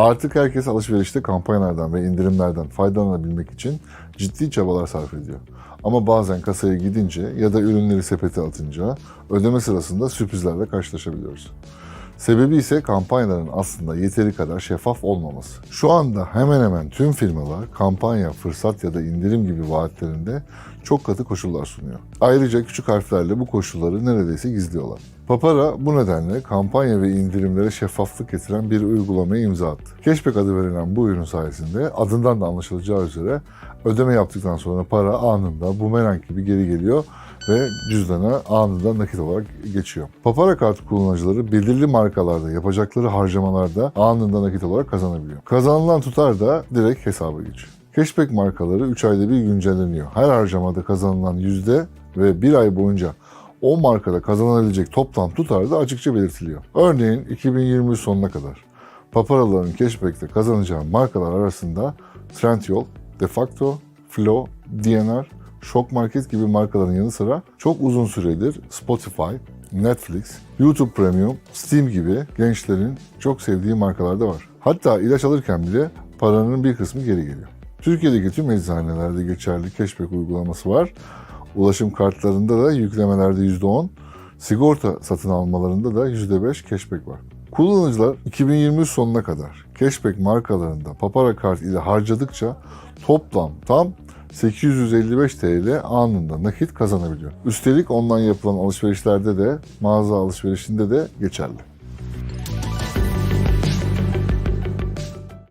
Artık herkes alışverişte kampanyalardan ve indirimlerden faydalanabilmek için ciddi çabalar sarf ediyor. Ama bazen kasaya gidince ya da ürünleri sepete atınca ödeme sırasında sürprizlerle karşılaşabiliyoruz. Sebebi ise kampanyaların aslında yeteri kadar şeffaf olmaması. Şu anda hemen hemen tüm firmalar kampanya, fırsat ya da indirim gibi vaatlerinde çok katı koşullar sunuyor. Ayrıca küçük harflerle bu koşulları neredeyse gizliyorlar. Papara bu nedenle kampanya ve indirimlere şeffaflık getiren bir uygulamaya imza attı. Cashback adı verilen bu ürün sayesinde adından da anlaşılacağı üzere ödeme yaptıktan sonra para anında bumerang gibi geri geliyor ve cüzdana anında nakit olarak geçiyor. Papara kart kullanıcıları belirli markalarda yapacakları harcamalarda anında nakit olarak kazanabiliyor. Kazanılan tutar da direkt hesaba geçiyor. Cashback markaları 3 ayda bir güncelleniyor. Her harcamada kazanılan yüzde ve bir ay boyunca o markada kazanabilecek toplam tutar da açıkça belirtiliyor. Örneğin 2023 sonuna kadar paparaların cashback'te kazanacağı markalar arasında Trendyol, Defacto, Flo, DNR, Shock Market gibi markaların yanı sıra çok uzun süredir Spotify, Netflix, YouTube Premium, Steam gibi gençlerin çok sevdiği markalar da var. Hatta ilaç alırken bile paranın bir kısmı geri geliyor. Türkiye'deki tüm eczanelerde geçerli cashback uygulaması var. Ulaşım kartlarında da yüklemelerde %10, sigorta satın almalarında da %5 cashback var. Kullanıcılar 2023 sonuna kadar cashback markalarında papara kart ile harcadıkça toplam tam 855 TL anında nakit kazanabiliyor. Üstelik ondan yapılan alışverişlerde de mağaza alışverişinde de geçerli.